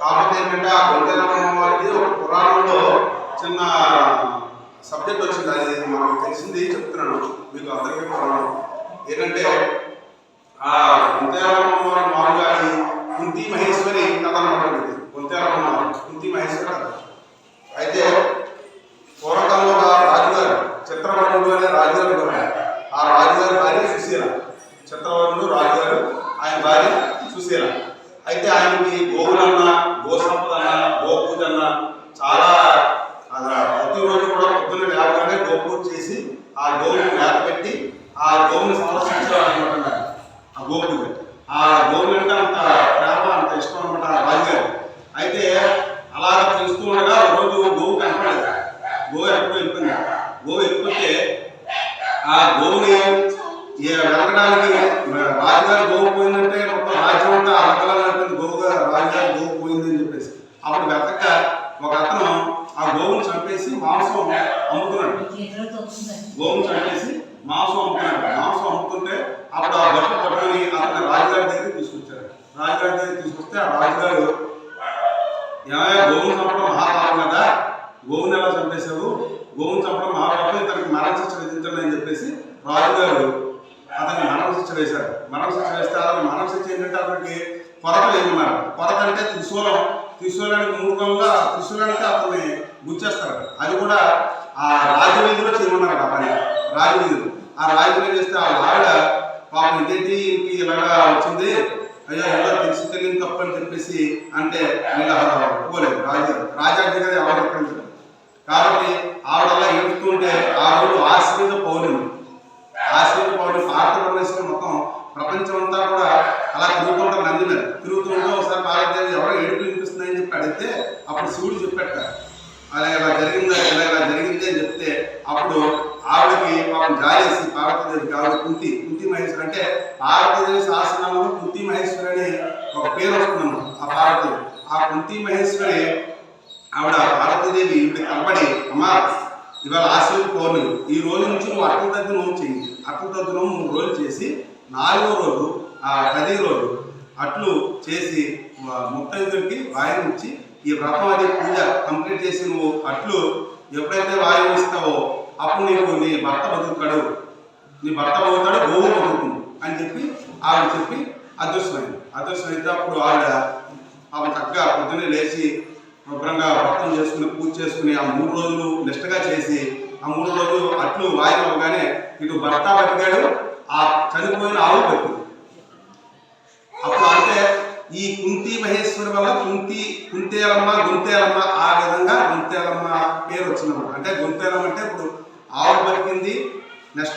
కాకపోతే ఏంటంటే ఆ గొంతెలమ్మ వారికి ఒక పురాణంలో చిన్న సబ్జెక్ట్ వచ్చింది అది మనకు తెలిసింది చెప్తున్నాను మీకు అందరికీ పురాణం ఏంటంటే ఆ గొంతెలమ్మ వారి మామూలుగా కుంతి మహేశ్వరి కథ అనమాట ఇది. గొంతెలమ్మ కుంతి మహేశ్వరి కథ. అయితే పూర్వకాలంలో ఒక రాజుగారు చిత్రవర్ణుడు అనే రాజుగారు ఆ రాజుగారి భార్య సుశీల చిత్రవర్ణుడు రాజుగారు ఆయన భార్య సుశీల. అయితే ఆయనకి గోవులన్న గో సంపద అన్న గోపూజ అన్న చాలా ప్రతిరోజు కూడా పొద్దున్న లేవగానే గోపూజ చేసి ఆ గోవుని మేత పెట్టి ఆ గోవుని సంరక్షించాలన్నమాట ఆ గోపూజ. ఆ గోవులు అంటే అంత ప్రేమ అంత ఇష్టం అనమాట ఆ రాజుగారు అయితే అలా తెలుస్తూ ఉండగా రోజు గోవు కనపడలేదు. గోవు ఎక్కడో వెళ్ళిపోయింది గోవు వెళ్ళిపోతే ఆ గోవుని వెళ్ళడానికి వెలగడానికి రాజుగారు గోవు పోయిందంటే మొత్తం రాజ్యం అంతా అలకలైపోయింది గోవు గారు రాజుగారు గోవు పోయింది అని చెప్పేసి అప్పుడు వెతక ఒక అతను ఆ గోవుని చంపేసి మాంసం అమ్ముతున్నాడు. గోవుని చంపేసి మాంసం అమ్ముతున్నాడు. మాంసం అమ్ముతుంటే అప్పుడు ఆ బట్ట పట్టుకొని అతను రాజుగారి దగ్గరికి తీసుకొచ్చారు. రాజుగారి దగ్గరికి తీసుకొస్తే ఆ రాజుగారు ఏమయ్యా గోవుని చంపడం మహాపాపం కదా? గోవుని ఎలా చంపేశావు గోవుని చంపడం మహాపాపం. ఇతనికి మరణ శిక్ష విధించండి అని చెప్పేసి రాజుగారు అతనికి మరణ శిక్ష వేశారు. మరణ శిక్ష వేస్తే అతను మరణ శిక్ష ఏంటంటే అతనికి కొరత వేయమన్నారు కొరత అంటే త్రిశూలం. త్రిశూలానికి మూలంగా త్రిశూలానికి అతన్ని గుచ్చేస్తారు. అది కూడా ఆ రాజవీధిలో చేయమన్నారు ఆ పని రాజవీధిలో. ఆ రాజవీధిలో చేస్తే ఆ ఆవిడ పాపం ఇదేంటి ఇంటికి ఇలాగా వచ్చింది? అయ్యో ఎలా తెలిసి తెలియని తప్పు అని చెప్పేసి అంటే వీళ్ళ ఒప్పుకోలేదు. రాజా రాజాజ్ఞ కదా ఎవరు చెప్పలేదు కాబట్టి ఆవిడ అలా ఏడుస్తుంటే ఆ రోజు ఆశ్రయ పౌర్ణమి. ఆశ్రయ పౌర్ణమి భారతదేశం మొత్తం ప్రపంచం అంతా కూడా అలా తిరుగుతూ శివుడు చెప్పట అలా ఇలా జరిగిందా ఇలా ఇలా జరిగింది అని చెప్తే అప్పుడు ఆవిడకి పాపం జాలేసి పార్వతీదేవికి ఆవిడ కుంతి కుంతి మహేశ్వరి అంటే పార్వతీదేవి సహస్రనామంలో కుంతి మహేశ్వరి అని ఒక పేరు వస్తున్నాము ఆ పార్వతి. ఆ కుంతి మహేశ్వరి ఆవిడ పార్వతీదేవి ఇప్పుడు కనపడి అమ్మా ఇవాళ ఆశ్రయ పౌర్ణమి ఈ రోజు నుంచి నువ్వు అట్టల దగ్గర నోము చెయ్యి. అట్టల దగ్గర నోము మూడు రోజులు చేసి నాలుగో రోజు ఆ పది రోజు అట్లు చేసి ముత్తైదుడికి వాయినం ఈ వ్రతం అది పూజ కంప్లీట్ చేసి నువ్వు అట్లు ఎప్పుడైతే వాయువు ఇస్తావో అప్పుడు నీకు నీ భర్త బతుకుతాడు. నీ భర్త బతుకుతాడు గోవు బతుకుతుంది అని చెప్పి ఆవిడ చెప్పి అదృష్టమైంది అదృష్టమైతే అప్పుడు ఆవిడ ఆవిడ చక్కగా పొద్దున్నే లేచి శుభ్రంగా వ్రతం చేసుకుని పూజ చేసుకుని ఆ మూడు రోజులు నిష్టగా చేసి ఆ మూడు రోజులు అట్లు వాయువు అవగానే ఇటు భర్త బతికాడు ఆ చనిపోయిన ఆవు బతికింది అప్పుడు అంటే ఈ కుంతి మహేశ్వరి వల్ల కుంతి కుంతేలమ్మ గుంతేలమ్మ ఆ విధంగా గుంతేలమ్మ పేరు వచ్చిందన్నమాట. అంటే గుంతేలమ్మ అంటే ఇప్పుడు ఆవు బతికింది నెక్స్ట్